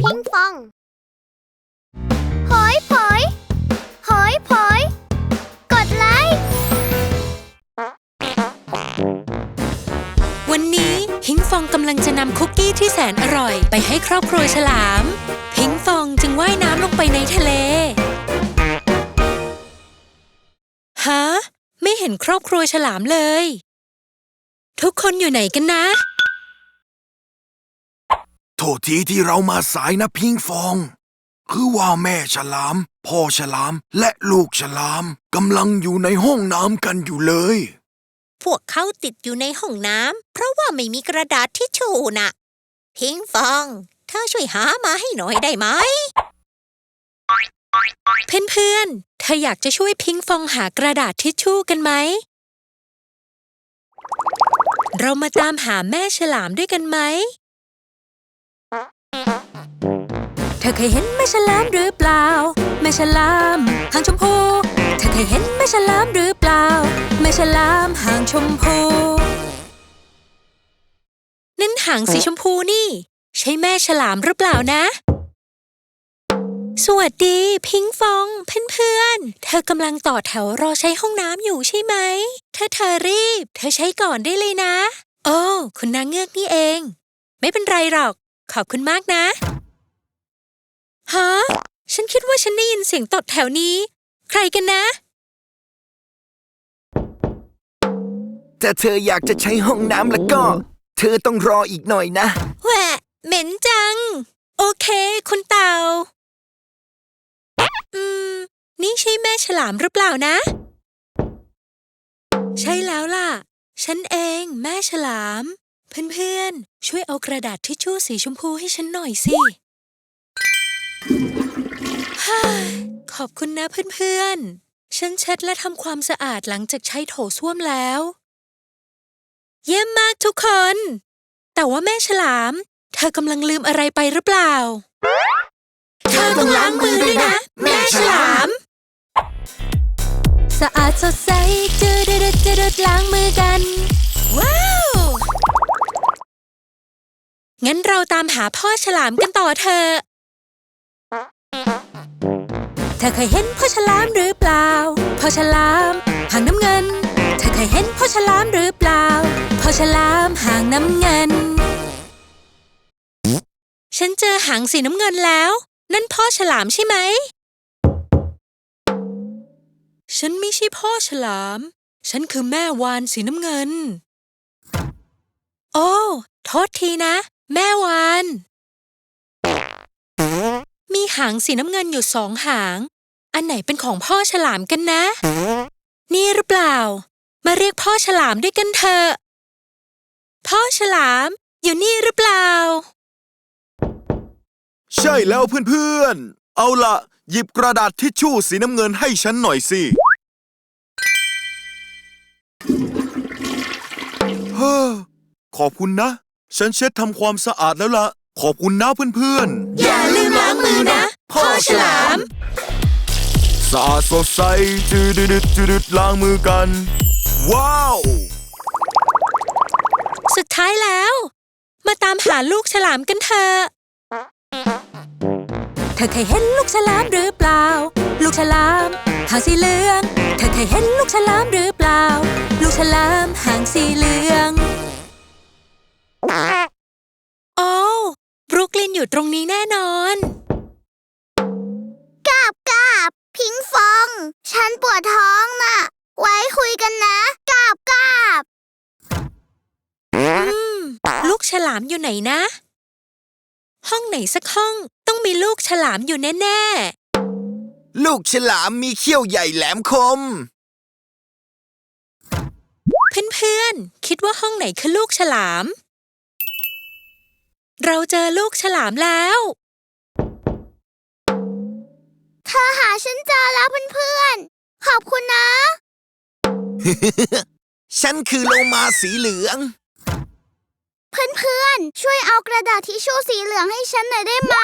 พิงฟอง หอยผอย หอยผอย กดไลค์ วันนี้พิงฟองกำลังจะนำคุกกี้ที่แสนอร่อยไปให้ครอบครัวฉลาม พิงฟองจึงว่ายน้ำลงไปในทะเล ฮะ ไม่เห็นครอบครัวฉลามเลย ทุกคนอยู่ไหนกันนะ โทษทีที่เรามาสายนะพิงฟอง คือว่าแม่ฉลาม พ่อฉลามและลูกฉลามกำลังอยู่ในห้องน้ำกันอยู่เลย พวกเขาติดอยู่ในห้องน้ำเพราะว่าไม่มีกระดาษทิชชู่น่ะ พิงฟอง เธอช่วยหามาให้หน่อยได้ไหม เพื่อนๆ เธออยากจะช่วยพิงฟองหากระดาษทิชชู่กันไหม เรามาตามหาแม่ฉลามด้วยกันไหม เธอเคยเห็นแม่ฉลามหรือเปล่า แม่ฉลามหางชมพู เธอเคยเห็นแม่ฉลามหรือเปล่า แม่ฉลามหางชมพูนั่นหางสีชมพูนี่ ใช่แม่ฉลามหรือเปล่านะ สวัสดี พิงฟองเพื่อนๆ เธอกำลังต่อแถวรอใช้ห้องน้ำอยู่ใช่ไหม ถ้าเธอรีบ เธอใช้ก่อนได้เลยนะ โอ้ คุณนางเงือกนี่เอง ไม่เป็นไรหรอก ขอบคุณมากนะฮะฉันคิดว่าฉันได้ยินเสียงตดแถวนี้ ใครกันนะ ถ้าเธออยากจะใช้ห้องน้ำแล้วก็ เธอต้องรออีกหน่อยนะ แหวะเหม็นจัง โอเค คุณเต่า อืม นี่ใช่แม่ฉลามหรือเปล่านะ ใช่แล้วล่ะ ฉันเอง แม่ฉลาม เพื่อนๆ ช่วยเอากระดาษทิชชู่สีชมพูให้ฉันหน่อยสิฮ่าขอบคุณนะเพื่อนๆ ฉันเช็ดและทำความสะอาดหลังจากใช้โถส้วมแล้ว เยี่ยมมากทุกคน แต่ว่าแม่ฉลาม เธอกำลังลืมอะไรไปหรือเปล่า เธอต้องล้างมือด้วยนะ แม่ฉลาม สะอาดสดใสจืดดดจืดล้างมือกัน ว้า งั้นเราตามหาพ่อฉลามกันต่อเถอะเธอเคยเห็นพ่อฉลามหรือเปล่าพ่อฉลามหางน้ำเงิน เธอเคยเห็นพ่อฉลามหรือเปล่าพ่อฉลามหางน้ำเงิน ฉันเจอหางสีน้ำเงินแล้ว นั่นพ่อฉลามใช่ไหม ฉันไม่ใช่พ่อฉลาม ฉันคือแม่วานสีน้ำเงิน โอ้ โทษทีนะ แม่วาน มีหางสีน้ำเงินอยู่สองหาง อันไหนเป็นของพ่อฉลามกันนะ นี่หรือเปล่า มาเรียกพ่อฉลามด้วยกันเถอะ พ่อฉลาม อยู่นี่หรือเปล่า ใช่แล้วเพื่อนๆ เอาละหยิบกระดาษทิชชู่สีน้ำเงินให้ฉันหน่อยสิ เฮ้อขอบคุณนะ ฉันเช็ดทำความสะอาดแล้วละขอบคุณนะเพื่อนๆ อย่าลืมล้างมือนะ พ่อฉลาม สะอาดสดใสจืดดดจืดล้างมือกัน ว้าว สุดท้ายแล้ว มาตามหาลูกฉลามกันเถอะ เธอเคยเห็นลูกฉลามหรือเปล่า ลูกฉลามหางสีเหลือง เธอเคยเห็นลูกฉลามหรือเปล่า ลูกฉลามหางสีเหลือง โอ้บรุกลินอยู่ตรงนี้แน่นอนกาบกาบพิงฟอง ฉันปวดท้องน่ะ ไว้คุยกันนะกาบกาบอืม ลูกฉลามอยู่ไหนนะ ห้องไหนสักห้องต้องมีลูกฉลามอยู่แน่ๆ ลูกฉลามมีเขี้ยวใหญ่แหลมคม เพื่อนๆ คิดว่าห้องไหนคือลูกฉลาม เราเจอลูกฉลามแล้ว เธอหาฉันเจอแล้วเพื่อนๆ ขอบคุณนะ ฉันคือโลมาสีเหลือง เพื่อนๆ ช่วยเอากระดาษทิชชู่สีเหลืองให้ฉันหน่อยได้ไหม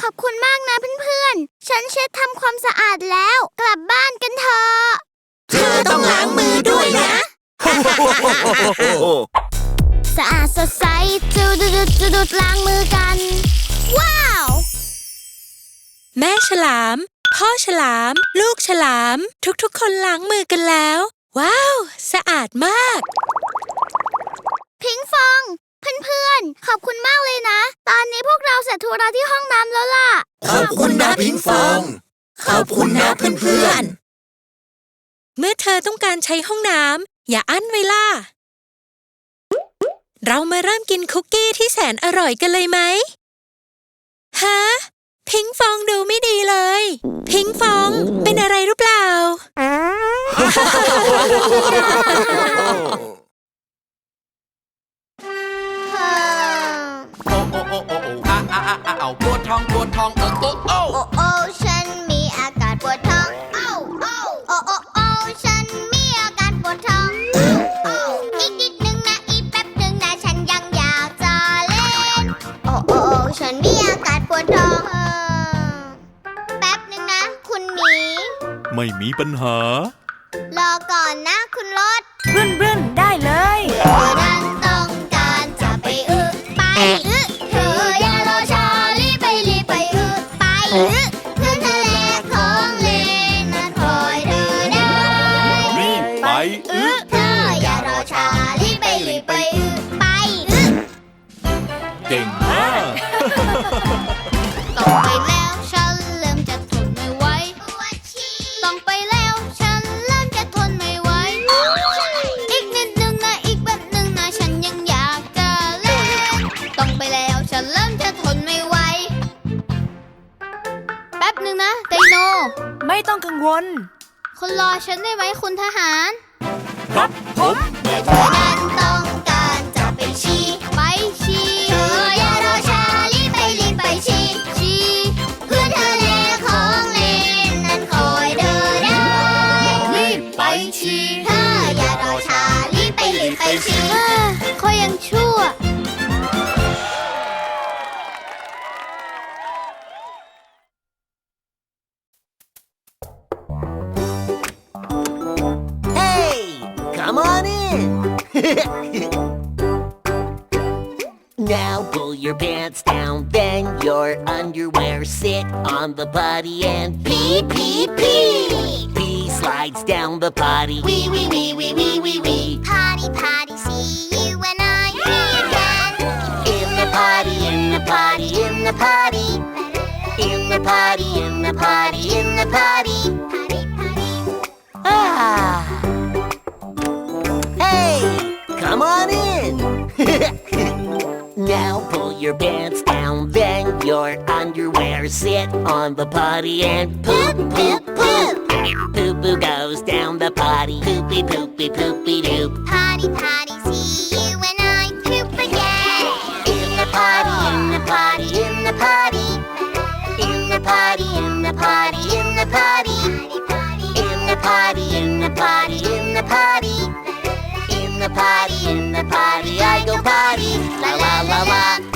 ขอบคุณมากนะเพื่อนๆ ฉันเช็ดทำความสะอาดแล้ว กลับบ้านกันเถอะ เธอต้องล้างมือด้วยนะโอ้โห สะอาดสดใสจูดุดุดจูดุดล้างมือกัน ว้าว แม่ฉลาม พ่อฉลาม ลูกฉลาม ทุกๆ คนล้างมือกันแล้ว ว้าว สะอาดมาก พิงฟอง เพื่อนๆ ขอบคุณมากเลยนะ ตอนนี้พวกเราเสร็จธุระที่ห้องน้ำแล้วล่ะ ขอบคุณนะพิงฟอง ขอบคุณนะเพื่อนๆ เมื่อเธอต้องการใช้ห้องน้ำ อย่าอั้นไว้ล่ะเรามาเริ่มกินคุกกี้ที่แสนอร่อยกันเลยไหมฮะพิงฟองดูไม่ดีเลย พิงฟองเป็นอะไรหรือเปล่า โอ้โอ้โอ้โอ้โอ้อะอะอะอะเอาปวดท้องปวดท้องเออโอ้โอ้โอ้โอ้ ปัญหา รอก่อนนะคุณรถบึ้นบึ้นได้เลย เธอนั้นต้องการจะไปอึไปอึเธออย่ารอช้ารีบไปรีบไปอึไปอึเพื่อนทะเลของเล่นนั้นคอยเธอได้รีบไปอึเธออย่ารอช้ารีบไปรีบไปอึไปอึเก่งมาก ไม่ต้องกังวล คุณรอฉันได้ไหมคุณทหาร ครับผมเมื่อเธอนั้น your pants down, then your underwear. Sit on the potty and pee, pee, pee. Pee slides down the potty. Wee, wee, wee, wee, wee, wee, wee. Potty, potty, see you when I again. In the potty, in the potty, in the potty. In the potty, in the potty, in the potty. Your pants down, then your underwear. Sit on the potty and poop, poop, poop. Poo poo goes down the potty. Poopy, poopy, poopy doop. Potty, potty, see you when I poop again. In the potty, in the potty, in the potty. In the potty, in the potty, in the potty. In the potty, in the potty, in the potty. In the potty, in the potty, I go potty. La la la la.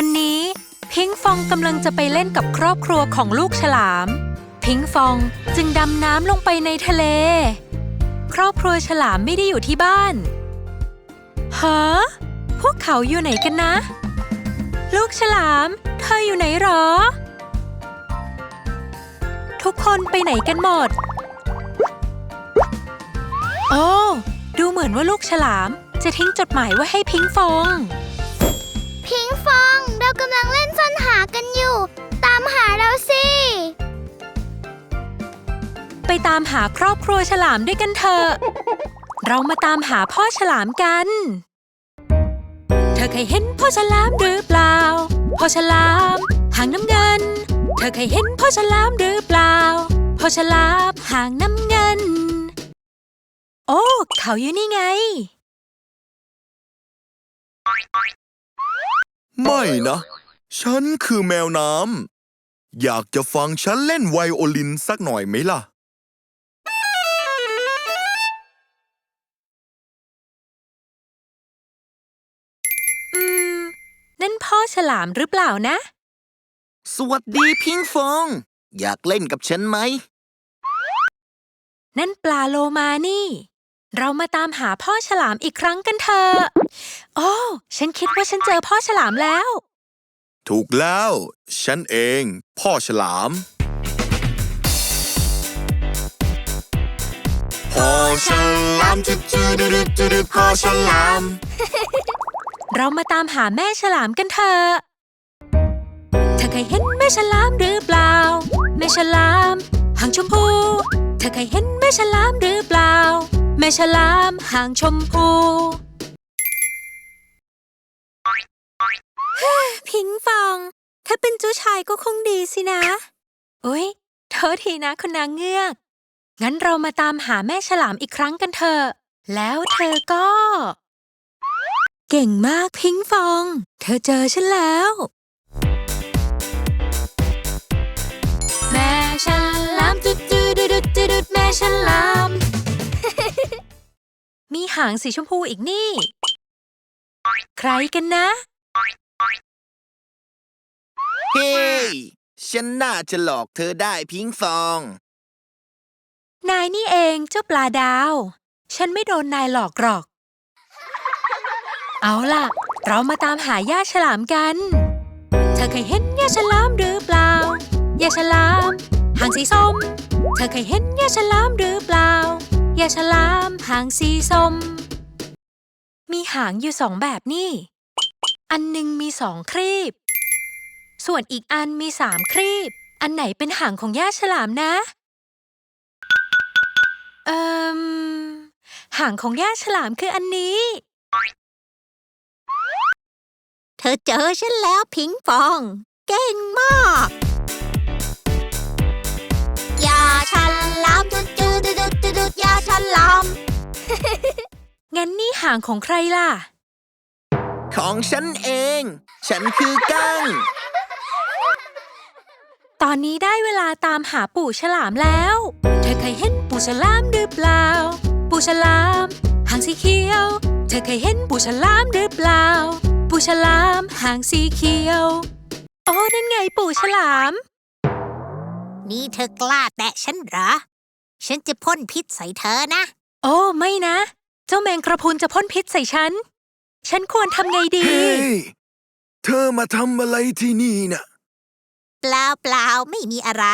วันนี้พิงฟองกำลังจะไปเล่นกับครอบครัวของลูกฉลาม พิงฟองจึงดำน้ำลงไปในทะเล ครอบครัวฉลามไม่ได้อยู่ที่บ้านฮะพวกเขาอยู่ไหนกันนะ ลูกฉลาม เธออยู่ไหนหรอ ทุกคนไปไหนกันหมด โอ้ดูเหมือนว่าลูกฉลามจะทิ้งจดหมายไว้ให้พิงฟอง พิงฟอง เรากำลังเล่นซ่อนหากันอยู่ ตามหาเราสิ ไปตามหาครอบครัวฉลามด้วยกันเถอะ เรามาตามหาพ่อฉลามกัน เธอเคยเห็นพ่อฉลามหรือเปล่า พ่อฉลามหางน้ำเงิน เธอเคยเห็นพ่อฉลามหรือเปล่า พ่อฉลามหางน้ำเงิน โอ้ เขาอยู่นี่ไง ไม่นะ ฉันคือแมวน้ำ อยากจะฟังฉันเล่นไวโอลินสักหน่อยไหมล่ะ อืม นั่นพ่อฉลามหรือเปล่านะ สวัสดีพิงฟอง อยากเล่นกับฉันไหม นั่นปลาโลมานี่ เรามาตามหาพ่อฉลามอีกครั้งกันเถอะ โอ้ ฉันคิดว่าฉันเจอพ่อฉลามแล้ว ถูกแล้ว ฉันเอง พ่อฉลาม พ่อฉลามจุดจุดจุดจุดพ่อฉลาม เรามาตามหาแม่ฉลามกันเถอะเธอเคยเห็นแม่ฉลามหรือเปล่า แม่ฉลามหางชมพู เธอเคยเห็นแม่ฉลามหรือเปล่า แม่ฉลามหางชมพูพิงฟอง ถ้าเป็นเจ้าชายก็คงดีสินะอุ๊ยโทษทีนะคุณนางเงือก งั้นเรามาตามหาแม่ฉลามอีกครั้งกันเถอะ แล้วเธอก็ เก่งมากพิงฟอง เธอเจอฉันแล้ว แม่ฉลามจุดจุดจุดจุดแม่ฉลาม มีหางสีชมพูอีกนี่ ใครกันนะ เฮ้ยฉันน่าจะหลอกเธอได้พิงฟอง นายนี่เองเจ้าปลาดาว ฉันไม่โดนนายหลอกหรอก เอาล่ะ เรามาตามหาย่าฉลามกัน เธอเคยเห็นย่าฉลามหรือเปล่าย่าฉลาม หางสีส้ม เธอเคยเห็นย่าฉลามหรือเปล่า ย่าฉลามหางสีส้ม มีหางอยู่สองแบบนี่ อันหนึ่งมีสองครีบ ส่วนอีกอันมีสามครีบ อันไหนเป็นหางของย่าฉลามนะ เอ่มหางของย่าฉลามคืออันนี้ เธอเจอฉันแล้วพิงฟอง เก่งมาก ม งั้นนี่หางของใครล่ะ ของฉันเอง ฉันคือกั้ง ตอนนี้ได้เวลาตามหาปู่ฉลามแล้ว เธอเคยเห็นปู่ฉลามหรือเปล่า ปู่ฉลาม หางสีเขียว เธอเคยเห็นปู่ฉลามหรือเปล่า ปู่ฉลาม หางสีเขียว โอ้นั่นไงปู่ฉลาม นี่เธอกล้าแตะฉันเหรอ ฉันจะพ่นพิษใส่เธอนะ โอ้ไม่นะ เจ้าแมงกระพรุนจะพ่นพิษใส่ฉัน ฉันควรทำไงดี เฮ้ยเธอมาทำอะไรที่นี่น่ะ เปล่าเปล่าไม่มีอะไร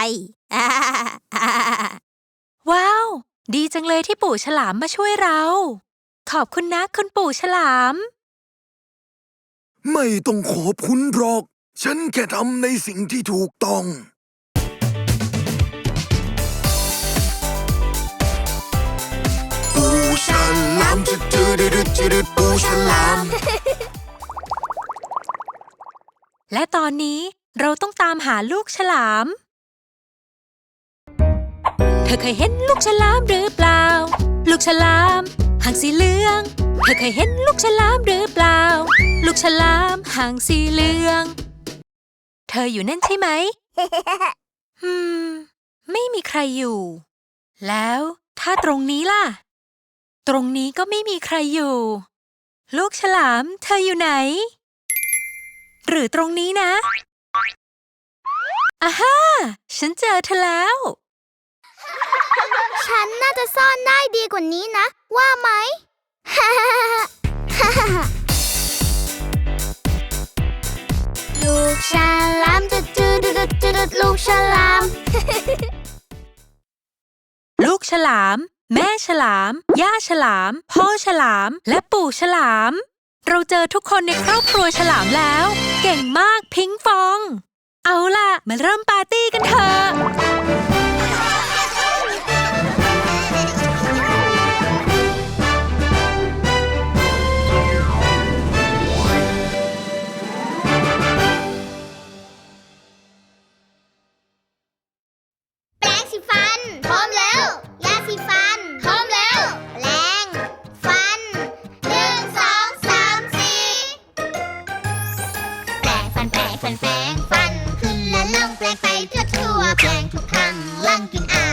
ว้าว ดีจังเลยที่ปู่ฉลามมาช่วยเรา ขอบคุณนะคุณปู่ฉลาม ไม่ต้องขอบคุณหรอก ฉันแค่ทำในสิ่งที่ถูกต้องามจุดจุดจุดจุดปูฉลาม และตอนนี้เราต้องตามหาลูกฉลาม เธอเคยเห็นลูกฉลามหรือเปล่า ลูกฉลามหางสีเหลือง เธอเคยเห็นลูกฉลามหรือเปล่า ลูกฉลามหางสีเหลือง เธออยู่นั่นใช่ไหมฮึมไม่มีใครอยู่ แล้วถ้าตรงนี้ล่ะ ตรงนี้ก็ไม่มีใครอยู่ ลูกฉลาม เธออยู่ไหน หรือตรงนี้นะอาฮ่าฉันเจอเธอแล้ว ฉันน่าจะซ่อนได้ดีกว่านี้นะ ว่าไหม ลูกฉลามจุดจุดจุดจุดลูกฉลาม ลูกฉลาม แม่ฉลาม ย่าฉลาม พ่อฉลาม และปู่ฉลาม เราเจอทุกคนในครอบครัวฉลามแล้ว เก่งมากพิงฟอง เอาล่ะ มาเริ่มปาร์ตี้กันเถอะแปรงสีฟัน พร้อมแล้ว ยาสีฟัน thinking.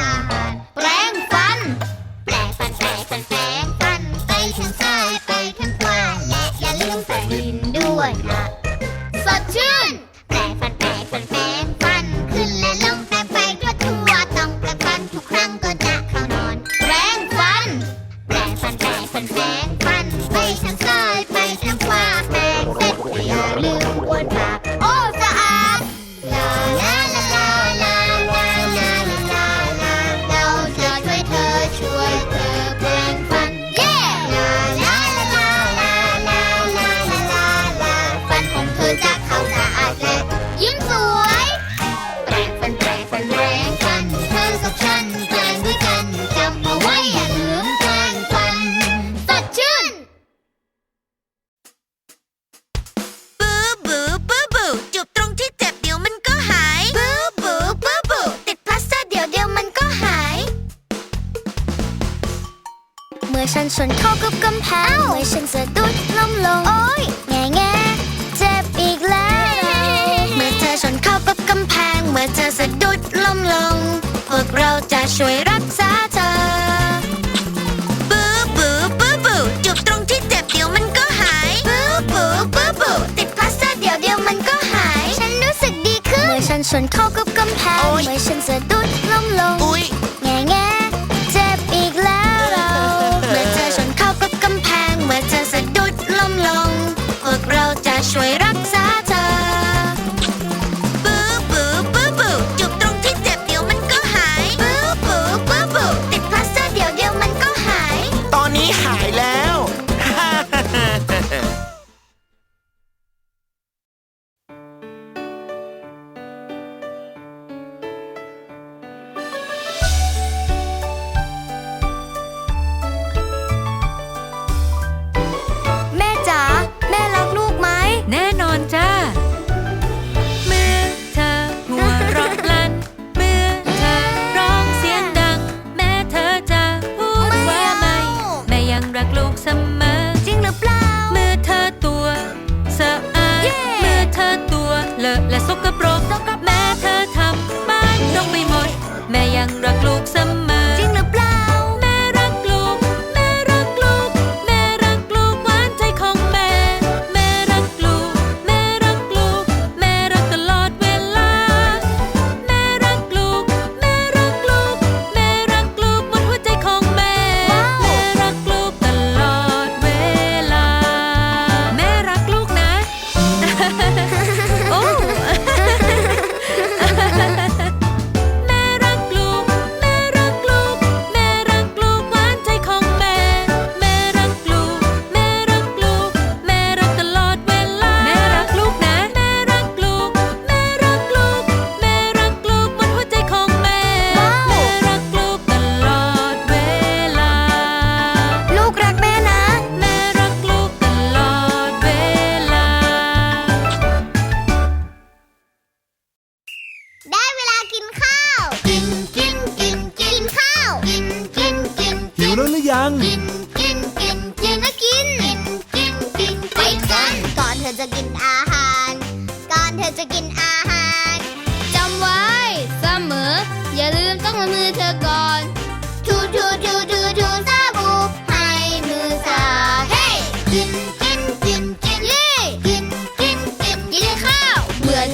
ชนเข้ากับกำแพงเมื่อฉันจะ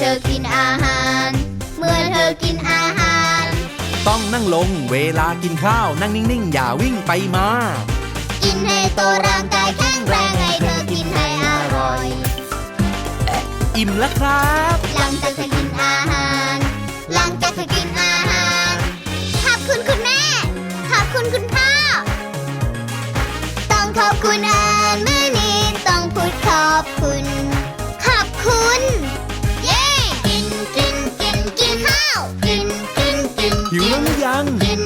เธอกินอาหาร เมื่อเธอกินอาหาร ต้องนั่งลงเวลากินข้าว นั่งนิ่งๆ อย่าวิ่งไปมา กินให้โตร่างกายแข็งแรงให้เธอกินให้อร่อย อิ่มแล้วครับ หลังจากเธอกินอาหาร หลังจากเธอกินอาหาร ขอบคุณคุณแม่ ขอบคุณคุณพ่อ ต้องขอบคุณอาหามื้อนี้ต้องพูดขอบคุณ ขอบคุณ กินกินกินหิวแล้วหรือยัง กิน